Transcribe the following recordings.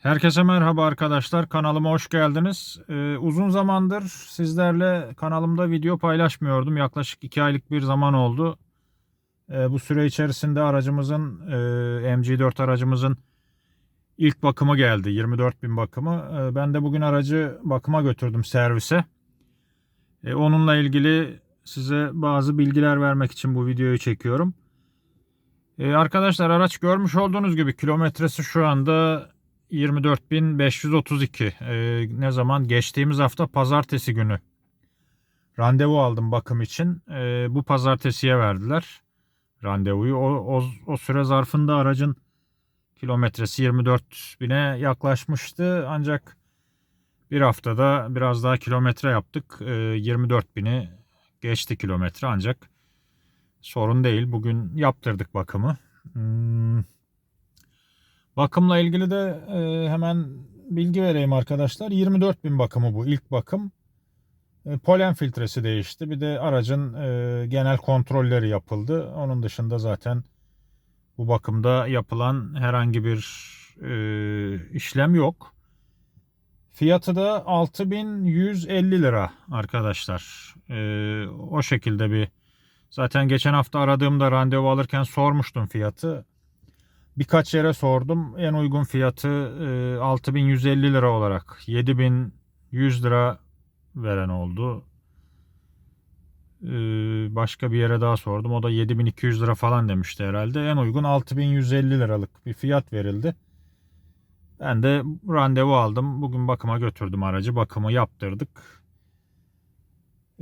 Herkese merhaba arkadaşlar. Kanalıma hoş geldiniz. Ee, uzun zamandır sizlerle kanalımda video paylaşmıyordum. Yaklaşık 2 aylık bir zaman oldu. Ee, bu süre içerisinde aracımızın e, MG4 aracımızın ilk bakımı geldi. 24.000 bakımı. Ee, ben de bugün aracı bakıma götürdüm servise. Ee, onunla ilgili size bazı bilgiler vermek için bu videoyu çekiyorum. Ee, arkadaşlar araç görmüş olduğunuz gibi kilometresi şu anda 24.532. Ee, ne zaman? Geçtiğimiz hafta pazartesi günü randevu aldım bakım için. Ee, bu pazartesiye verdiler randevuyu. O, o, o süre zarfında aracın kilometresi 24.000'e yaklaşmıştı. Ancak bir haftada biraz daha kilometre yaptık. Ee, 24.000'i geçti kilometre ancak sorun değil. Bugün yaptırdık bakımı. Hmm. Bakımla ilgili de e, hemen bilgi vereyim arkadaşlar. 24.000 bakımı bu ilk bakım. E, polen filtresi değişti. Bir de aracın e, genel kontrolleri yapıldı. Onun dışında zaten bu bakımda yapılan herhangi bir e, işlem yok. Fiyatı da 6150 lira arkadaşlar. E, o şekilde bir zaten geçen hafta aradığımda randevu alırken sormuştum fiyatı. Birkaç yere sordum. En uygun fiyatı e, 6150 lira olarak 7100 lira veren oldu. E, başka bir yere daha sordum. O da 7200 lira falan demişti herhalde. En uygun 6150 liralık bir fiyat verildi. Ben de randevu aldım. Bugün bakıma götürdüm aracı. Bakımı yaptırdık.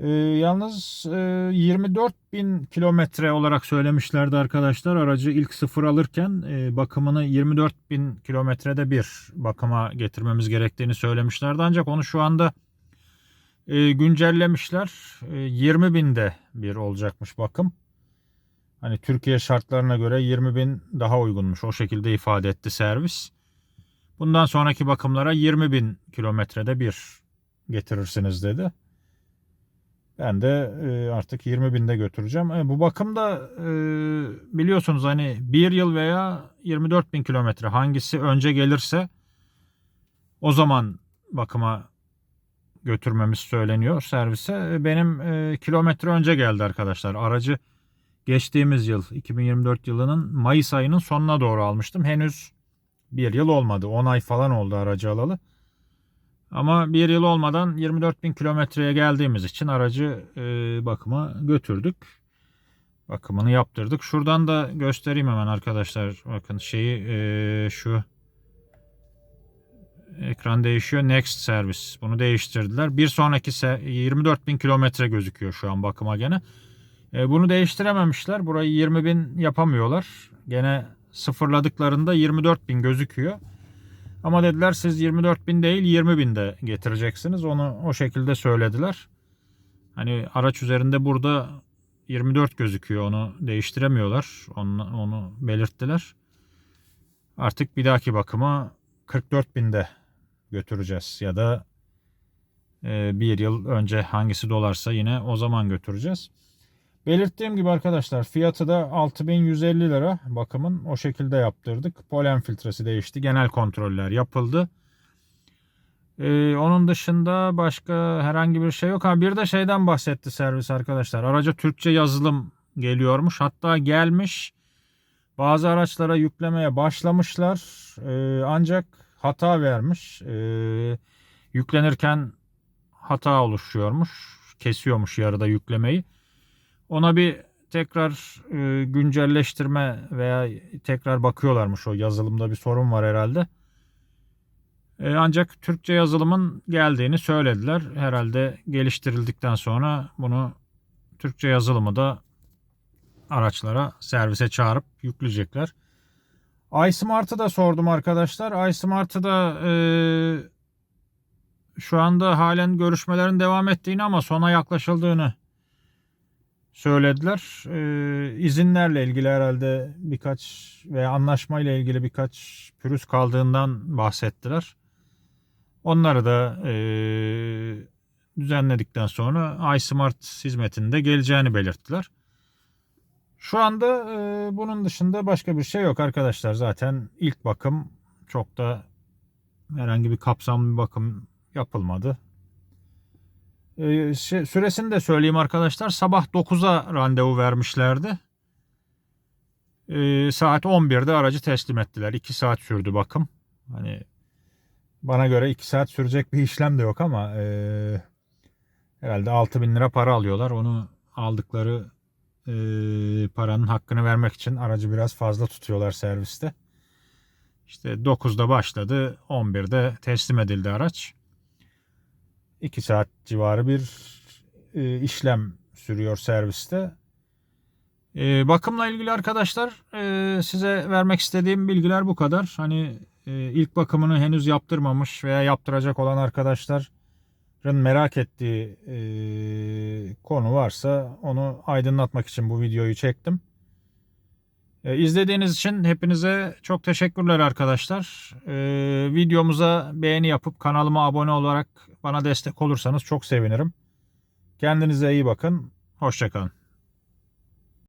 Ee, yalnız e, 24 bin kilometre olarak söylemişlerdi arkadaşlar. Aracı ilk sıfır alırken e, bakımını 24 bin kilometrede bir bakıma getirmemiz gerektiğini söylemişlerdi. Ancak onu şu anda e, güncellemişler. E, 20 binde bir olacakmış bakım. Hani Türkiye şartlarına göre 20 bin daha uygunmuş. O şekilde ifade etti servis. Bundan sonraki bakımlara 20 bin kilometrede bir getirirsiniz dedi. Ben de e, artık 20 binde götüreceğim. E, bu bakımda e, biliyorsunuz hani 1 yıl veya 24 bin kilometre hangisi önce gelirse o zaman bakıma götürmemiz söyleniyor servise. Benim kilometre önce geldi arkadaşlar. Aracı geçtiğimiz yıl 2024 yılının Mayıs ayının sonuna doğru almıştım. Henüz bir yıl olmadı. 10 ay falan oldu aracı alalı. Ama bir yıl olmadan 24 bin kilometreye geldiğimiz için aracı e, bakıma götürdük. Bakımını yaptırdık. Şuradan da göstereyim hemen arkadaşlar. Bakın şeyi e, şu ekran değişiyor. Next servis. Bunu değiştirdiler. Bir sonraki 24 bin kilometre gözüküyor şu an bakıma gene. E, bunu değiştirememişler. Burayı 20 bin yapamıyorlar. Gene sıfırladıklarında 24 bin gözüküyor. Ama dediler siz 24 bin değil 20 bin de getireceksiniz. Onu o şekilde söylediler. Hani araç üzerinde burada 24 gözüküyor. Onu değiştiremiyorlar. Onu, onu belirttiler. Artık bir dahaki bakıma 44 binde götüreceğiz. Ya da e, bir yıl önce hangisi dolarsa yine o zaman götüreceğiz. Belirttiğim gibi arkadaşlar fiyatı da 6150 lira bakımın o şekilde yaptırdık. Polen filtresi değişti. Genel kontroller yapıldı. Ee, onun dışında başka herhangi bir şey yok. Ha bir de şeyden bahsetti servis arkadaşlar. Araca Türkçe yazılım geliyormuş. Hatta gelmiş. Bazı araçlara yüklemeye başlamışlar. Ee, ancak hata vermiş. Ee, yüklenirken hata oluşuyormuş. Kesiyormuş yarıda yüklemeyi. Ona bir tekrar e, güncelleştirme veya tekrar bakıyorlarmış o yazılımda bir sorun var herhalde. E, ancak Türkçe yazılımın geldiğini söylediler. Herhalde geliştirildikten sonra bunu Türkçe yazılımı da araçlara servise çağırıp yükleyecekler. iSmart'ı da sordum arkadaşlar. iSmart'ı da e, şu anda halen görüşmelerin devam ettiğini ama sona yaklaşıldığını söylediler. Ee, izinlerle ilgili herhalde birkaç veya anlaşmayla ilgili birkaç pürüz kaldığından bahsettiler. Onları da e, düzenledikten sonra iSmart hizmetinde geleceğini belirttiler. Şu anda e, bunun dışında başka bir şey yok arkadaşlar. Zaten ilk bakım çok da Herhangi bir kapsamlı bir bakım yapılmadı. Ee, süresini de söyleyeyim arkadaşlar. Sabah 9'a randevu vermişlerdi. Ee, saat 11'de aracı teslim ettiler. 2 saat sürdü bakım. Hani bana göre 2 saat sürecek bir işlem de yok ama ee, herhalde 6000 lira para alıyorlar. Onu aldıkları ee, paranın hakkını vermek için aracı biraz fazla tutuyorlar serviste. İşte 9'da başladı, 11'de teslim edildi araç. 2 saat civarı bir e, işlem sürüyor serviste. E, bakımla ilgili arkadaşlar e, size vermek istediğim bilgiler bu kadar. Hani e, ilk bakımını henüz yaptırmamış veya yaptıracak olan arkadaşların merak ettiği e, konu varsa onu aydınlatmak için bu videoyu çektim. E, İzlediğiniz için hepinize çok teşekkürler arkadaşlar. E, videomuza beğeni yapıp kanalıma abone olarak bana destek olursanız çok sevinirim. Kendinize iyi bakın. Hoşçakalın.